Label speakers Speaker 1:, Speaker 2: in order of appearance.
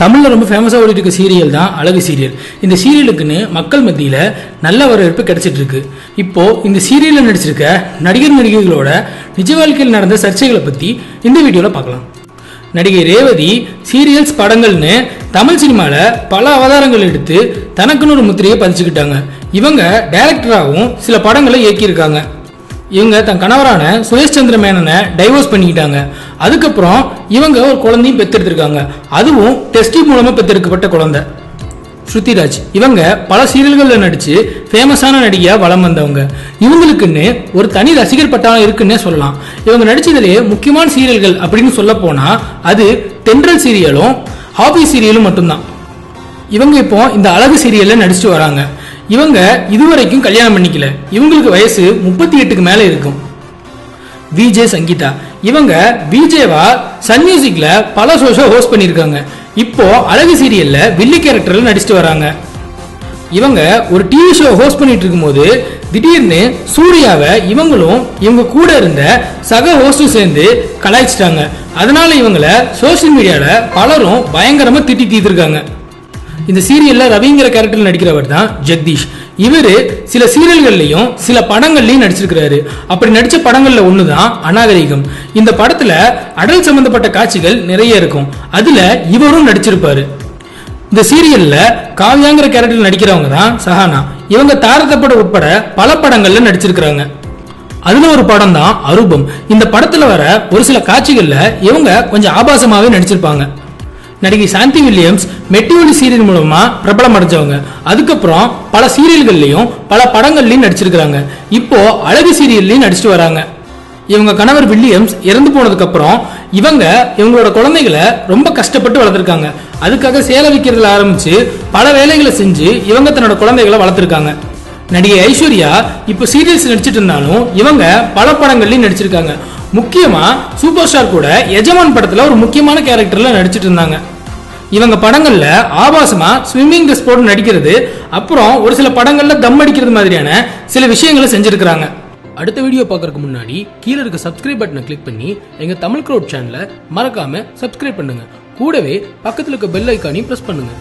Speaker 1: தமிழில் ரொம்ப ஃபேமஸாக ஓடிட்டு இருக்க சீரியல் தான் அழகு சீரியல் இந்த சீரியலுக்குன்னு மக்கள் மத்தியில் நல்ல வரவேற்பு கிடைச்சிட்டு இருக்கு இப்போ இந்த சீரியலில் நடிச்சிருக்க நடிகர் நடிகைகளோட நிஜ வாழ்க்கையில் நடந்த சர்ச்சைகளை பற்றி இந்த வீடியோவில் பார்க்கலாம். நடிகை ரேவதி சீரியல்ஸ் படங்கள்னு தமிழ் சினிமாவில் பல அவதாரங்கள் எடுத்து தனக்குன்னு ஒரு முத்திரையை பதிச்சுக்கிட்டாங்க. இவங்க டைரக்டராகவும் சில படங்களை இயக்கியிருக்காங்க. இவங்க தன் கணவரான சுரேஷ் சந்திர மேனனை டைவோர்ஸ் பண்ணிக்கிட்டாங்க. அதுக்கப்புறம் இவங்க ஒரு குழந்தையும் பெற்றெடுத்திருக்காங்க அதுவும் டெஸ்டி மூலமாக பெற்றெடுக்கப்பட்ட குழந்தை. ஸ்ருதிராஜ் இவங்க பல சீரியல்களில் நடித்து ஃபேமஸான நடிகையாக வலம் வந்தவங்க. இவங்களுக்குன்னு ஒரு தனி ரசிகர் பட்டாளம் இருக்குன்னே சொல்லலாம். இவங்க நடித்ததுலேயே முக்கியமான சீரியல்கள் அப்படின்னு சொல்ல போனால் அது தென்றல் சீரியலும் ஹாபி சீரியலும் மட்டும்தான். இவங்க இப்போ இந்த அழகு சீரியலில் நடிச்சுட்டு வராங்க. இவங்க இதுவரைக்கும் கல்யாணம் பண்ணிக்கல. இவங்களுக்கு வயசு முப்பத்தி எட்டுக்கு மேல இருக்கும். விஜே சங்கீதா. இவங்க விஜேவா சன் மியூசிக்ல பல ஷோ ஹோஸ்ட் பண்ணியிருக்காங்க. இப்போ அழகு சீரியல்ல வில்லி கேரக்டர்ல நடிச்சிட்டு வராங்க. இவங்க ஒரு டிவி ஷோ ஹோஸ்ட் பண்ணிட்டு இருக்கும்போது திடீர்னு சூர்யாவை இவங்களும் இவங்க கூட இருந்த சக ஹோஸ்டும் சேர்ந்து கலாய்ச்சிட்டாங்க. அதனால இவங்கள சோஷியல் மீடியால பலரும் பயங்கரமா திட்டி தீர்த்திருக்காங்க. இந்த சீரியல்ல ரவிங்கிற கேரக்டர்ல நடிக்கிறவர் தான் ஜெகதீஷ். இவரு சில சீரியல்கள்லயும் சில படங்கள்லயும் நடிச்சிருக்கிறாரு. அப்படி நடிச்ச படங்கள்ல ஒண்ணுதான் அநாகரிகம். இந்த படத்துல அடல் சம்பந்தப்பட்ட காட்சிகள் நிறைய இருக்கும். அதுல இவரும் நடிச்சிருப்பாரு. இந்த சீரியல்ல காவியாங்கிற கேரக்டர் நடிக்கிறவங்க தான் சஹானா. இவங்க தாரதப்பட உட்பட பல படங்கள்ல நடிச்சிருக்கிறாங்க. அதுல ஒரு படம் தான் அரூபம். இந்த படத்துல வர ஒரு சில காட்சிகள்ல இவங்க கொஞ்சம் ஆபாசமாவே நடிச்சிருப்பாங்க. நடிகை சாந்தி வில்லியம்ஸ் மெட்டிஒலி சீரியல் மூலமா பிரபலம் அடைஞ்சவங்க அதுக்கப்புறம் பல சீரியல்கள்லயும் பல படங்கள்லயும் நடிச்சிருக்கிறாங்க. இப்போ அழகு சீரியல்லையும் நடிச்சிட்டு வராங்க. இவங்க கணவர் வில்லியம்ஸ் இறந்து போனதுக்கு அப்புறம் இவங்க இவங்களோட குழந்தைகளை ரொம்ப கஷ்டப்பட்டு வளர்த்துருக்காங்க. அதுக்காக சேலை விற்கிறதுல ஆரம்பிச்சு பல வேலைகளை செஞ்சு இவங்க தன்னோட குழந்தைகளை வளர்த்துருக்காங்க. நடிகை ஐஸ்வர்யா இப்போ சீரியல்ஸ் நடிச்சிட்டு இருந்தாலும் இவங்க பல படங்கள்லயும் நடிச்சிருக்காங்க. முக்கியமா சூப்பர் ஸ்டார் கூட எஜமான் படத்துல ஒரு முக்கியமான கேரக்டர்ல நடிச்சிட்டு இருந்தாங்க. இவங்க படங்கள்ல ஆபாசமா ஸ்விம்மிங் ட்ரெஸ் போட்டு நடிக்கிறது அப்புறம் ஒரு சில படங்கள்ல தம் அடிக்கிறது மாதிரியான சில விஷயங்களை செஞ்சிருக்கிறாங்க. அடுத்த வீடியோ பார்க்கறதுக்கு முன்னாடி கீழே இருக்க சப்ஸ்கிரைப் பட்டனை கிளிக் பண்ணி எங்க தமிழ் க்ரௌட் சேனலை மறக்காம சப்ஸ்கிரைப் பண்ணுங்க. கூடவே பக்கத்துல இருக்க பெல் ஐக்கானையும் பிரஸ் பண்ணுங்க.